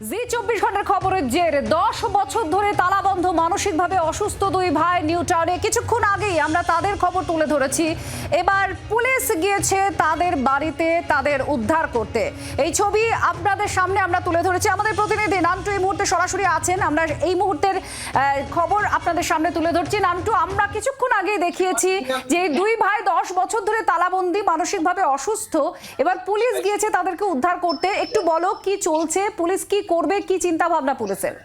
জি, চব্বিশ ঘণ্টার খবরের জের। দশ বছর ধরে তালাবন্ধ, মানসিকভাবে অসুস্থ দুই ভাই নিউ টাউনে কিছুক্ষণ আগেই আমরা তাদের খবর তুলে ধরেছি। এবার পুলিশ গিয়েছে তাদের বাড়িতে তাদের উদ্ধার করতে। এই ছবি আপনাদের সামনে আমরা তুলে ধরেছি। আমাদের প্রতিনিধি নান্টু এই মুহূর্তে সরাসরি আছেন। আমরা এই মুহূর্তের খবর আপনাদের সামনে তুলে ধরছি। নান্টু, আমরা কিছুক্ষণ আগেই দেখিয়েছি যে দুই ভাই দশ বছর ধরে তালাবন্দি, মানসিকভাবে অসুস্থ। এবার পুলিশ গিয়েছে তাদেরকে উদ্ধার করতে। একটু বলো, কি চলছে? পুলিশ কি করবে কি চিন্তা ভাবনা পুলিশের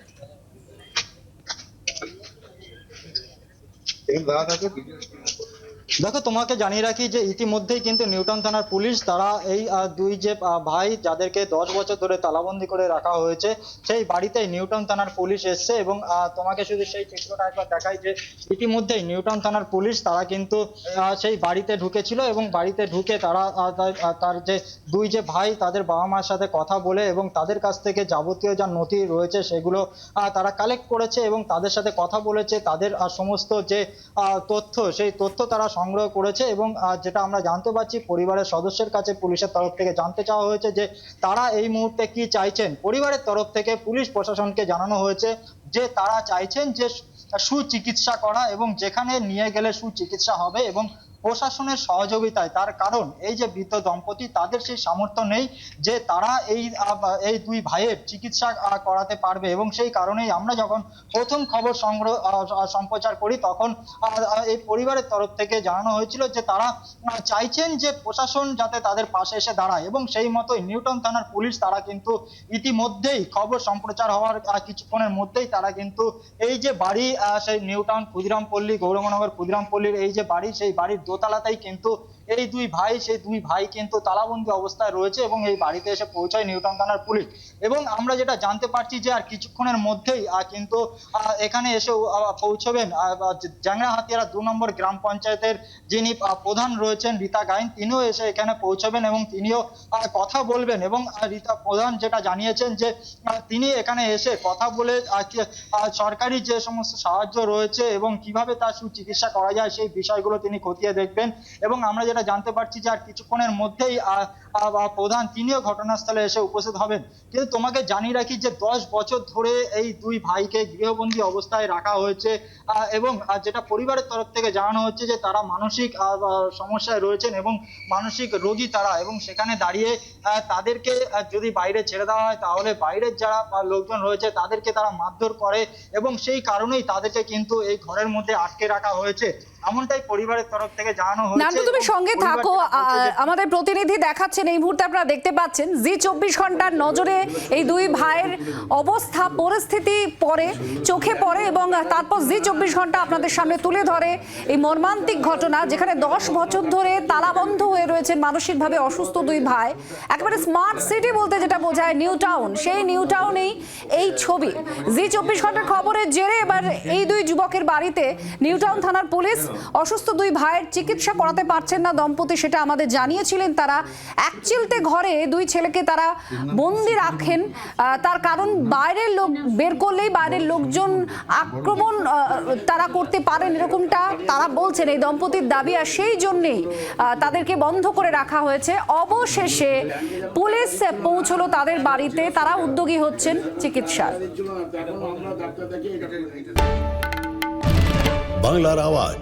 দেখো, তোমাকে জানিয়ে রাখি যে ইতিমধ্যেই কিন্তু নিউটন থানার পুলিশ তারা এই দুই যে ভাই যাদেরকে দশ বছর ধরে তালাবন্দি করে রাখা হয়েছে, সেই বাড়িতে নিউটন থানার পুলিশ এসছে এবং তোমাকে শুধু সেই চিত্রটা একবার দেখাই যে ইতিমধ্যেই নিউটন থানার পুলিশ তারা কিন্তু সেই বাড়িতে ঢুকেছিল এবং বাড়িতে ঢুকে তারা তার- যে দুই যে ভাই, তাদের বাবা মার সাথে কথা বলে এবং তাদের কাছ থেকে যাবতীয় যা নথি রয়েছে সেগুলো তারা কালেক্ট করেছে এবং তাদের সাথে কথা বলেছে, তাদের সমস্ত যে তথ্য, সেই তথ্য তারা সংগ্রহ করেছে এবং যেটা আমরা জানতে পারছি পরিবারের সদস্যের কাছে পুলিশের তরফ থেকে জানতে চাওয়া হয়েছে যে তারা এই মুহূর্তে কি চাইছেন। পরিবারের তরফ থেকে পুলিশ প্রশাসনকে জানানো হয়েছে যে তারা চাইছেন যে সুচিকিৎসা করা এবং যেখানে নিয়ে গেলে সুচিকিৎসা হবে এবং প্রশাসনের সহযোগিতায়। তার কারণ এই যে বৃদ্ধ দম্পতি, তাদের সেই সামর্থ্য নেই যে তারা এই এই দুই ভাইয়ের চিকিৎসা করাতে পারবে এবং সেই কারণেই আমরা যখন প্রথম খবর সংগ্রহ সম্প্রচার করি তখন এই পরিবারের তরফ থেকে জানানো হয়েছিল যে তারা চাইছেন যে প্রশাসন যাতে তাদের পাশে এসে দাঁড়ায় এবং সেই মতোই নিউটন থানার পুলিশ তারা কিন্তু ইতিমধ্যেই খবর সম্প্রচার হওয়ার কিছুক্ষণের মধ্যেই তারা কিন্তু এই যে বাড়ি সেই নিউটাউন ক্ষুদিরামপল্লী গৌরমনগর ক্ষুদিরামপল্লীর এই যে বাড়ি, সেই বাড়ির দোতলাতেই কিন্তু এই দুই ভাই, সেই দুই ভাই কিন্তু তালাবন্দি অবস্থায় রয়েছে এবং এই বাড়িতে এসে পৌঁছায় নিউটন থানার পুলিশ। এবং আমরা যেটা জানতে পারছি যে আর কিছুক্ষণের মধ্যেই কিন্তু এখানে এসে পৌঁছবেন জ্যাংরা হাতিয়ারা দু নম্বর গ্রাম পঞ্চায়েতের যিনি প্রধান রয়েছেন রীতা গাইন, তিনিও এসে এখানে পৌঁছবেন এবং তিনিও কথা বলবেন এবং রীতা প্রধান যেটা জানিয়েছেন যে তিনি এখানে এসে কথা বলে সরকারি যে সমস্ত সাহায্য রয়েছে এবং কীভাবে তার সুচিকিৎসা করা যায় সেই বিষয়গুলো তিনি খতিয়ে দেখবেন। এবং আমরা যেটা জানতে পারছি যে আর কিছুক্ষণের মধ্যেই প্রধান তিনিও ঘটনাস্থলে এসে উপস্থিত হবেন। কিন্তু তোমাকে জানিয়ে রাখি যে দশ বছর ধরে এই দুই ভাইকে গৃহবন্দী অবস্থায় রাখা হয়েছে। এবং যেটা পরিবারের তরফ থেকে জানানো হচ্ছে যে তারা মানসিক সমস্যায় রয়েছেন এবং মানসিক রোগী তারা। এবং সেখানে দাঁড়িয়ে তাদেরকে যদি বাইরে ছেড়ে দেওয়া হয় তাহলে বাইরের যারা লোকজন রয়েছে তাদেরকে তারা মারধর করে এবং সেই কারণেই তাদেরকে কিন্তু এই ঘরের মধ্যে আটকে রাখা হয়েছে। এমনটাই পরিবারের তরফ থেকে জানানো হয়েছে নান্টু তুমি সঙ্গে থাকো। আমাদের প্রতিনিধি দেখাচ্ছেন এই মুহূর্তে আপনারা দেখতে পাচ্ছেন জি চব্বিশ ঘণ্টার নজরে এই দুই ভাইয়ের অবস্থা পরিস্থিতি পড়ে চোখে পড়ে এবং তারপর জি চব্বিশ ঘণ্টা আপনাদের সামনে তুলে ধরে এই মর্মান্তিক ঘটনা যেখানে দশ বছর ধরে তালাবন্ধ হয়ে রয়েছেন মানসিকভাবে অসুস্থ দুই ভাই। একেবারে স্মার্ট সিটি বলতে যেটা বোঝায় নিউ টাউন। সেই নিউ টাউনেই এই ছবি। জি চব্বিশ ঘণ্টার খবরের জেরে এবার এই দুই যুবকের বাড়িতে নিউ টাউন থানার পুলিশ অসুস্থ দুই ভাইয়ের চিকিৎসা করাতে পারছেন না, দম্পতি সেটা আমাদের জানিয়েছিলেন। তারা এক চিলতে ঘরে দুই ছেলেকে তারা বন্দি রাখেন। তার কারণ বাইরের লোক বের করলেই বাইরের লোকজন আক্রমণ তারা করতে পারেন এরকমটা তারা বলছেন এই দম্পতির দাবি। আর সেই জন্যেই তাদেরকে বন্ধ করে রাখা হয়েছে। অবশেষে পুলিশ পৌঁছলো তাদের বাড়িতে। তারা উদ্যোগী হচ্ছেন চিকিৎসার বাংলার আওয়াজ।